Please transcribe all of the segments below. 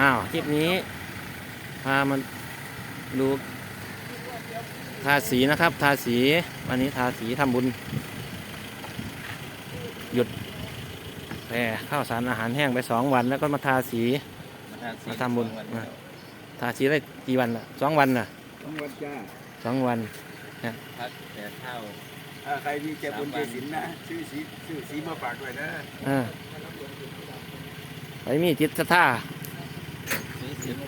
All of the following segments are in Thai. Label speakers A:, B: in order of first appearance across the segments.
A: อ้าวคลิปนี้พามันดูทาสีนะครับ ทาสีวันนี้ทาสีทำบุญ หยุดแผ่ข้าวสารอาหารแห้งไปสองวัน แล้วก็มาทาสีมาทำบุญมาทาสีได้กี่วันล่ะสองวันน่ะ
B: ต้องวัดจ้า
A: สองวัน
C: พัดแต่เท่า
B: อ่าใครมีเจ็บบุญเจ็บสินนะชื่อสีชื่อสีมาฝากด้วยนะ
A: เออไปมีจิตศรัทธา
C: ซื้อสิบ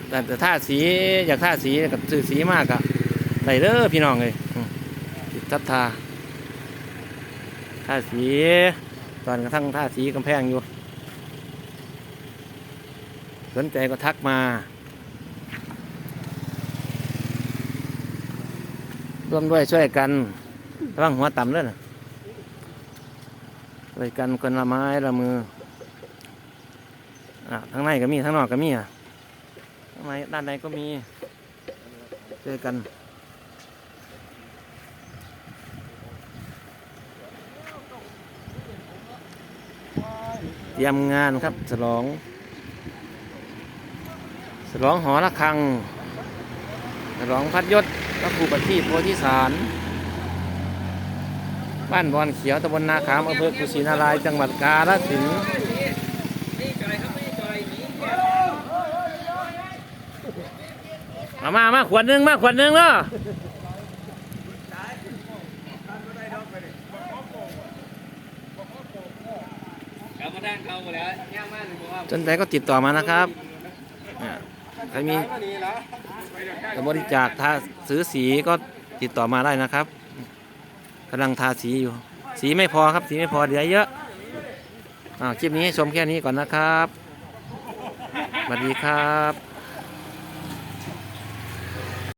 A: แต่ท่าสีอยากท่าสีกับสื่อสีมากอะได้เด้อพี่น้องเลยอืมจิตศรัทาท่าสีตอนกระทั่งท่าสีกำแพงอยู่ สนใจก็ทักมา ร่วมด้วยช่วยกันระวังหัวต่ำด้วยนะช่วยกันคนละไม้ละมืออะทั้งในก็มีทั้งนอกก็มีอะ ไมด้านในก็มีช่วยกันเตรียมงานครับฉลองฉลองหอระฆังฉลองพัดยศพระครูปฏิโพธิสาร บ้านบอนเขียวตำบลนาขามอำเภอกุชินารายจังหวัดกาฬสินธุ์ มามามาขวดหนึ่งมาขวดหนึ่งเนาะ
C: กลับมาด้านเขาหมดแล้วย่างมากเลยผมว่า
A: สนใจก็ติดต่อมานะครับอ่าใครมีจะบริจาคทาซื้อสีก็ติดต่อมาได้นะครับกำลังทาสีอยู่ สีไม่พอครับ สีไม่พอเดี๋ยวเยอะอ่าคลิปนี้ชมแค่นี้ก่อนนะครับสวัสดีครับ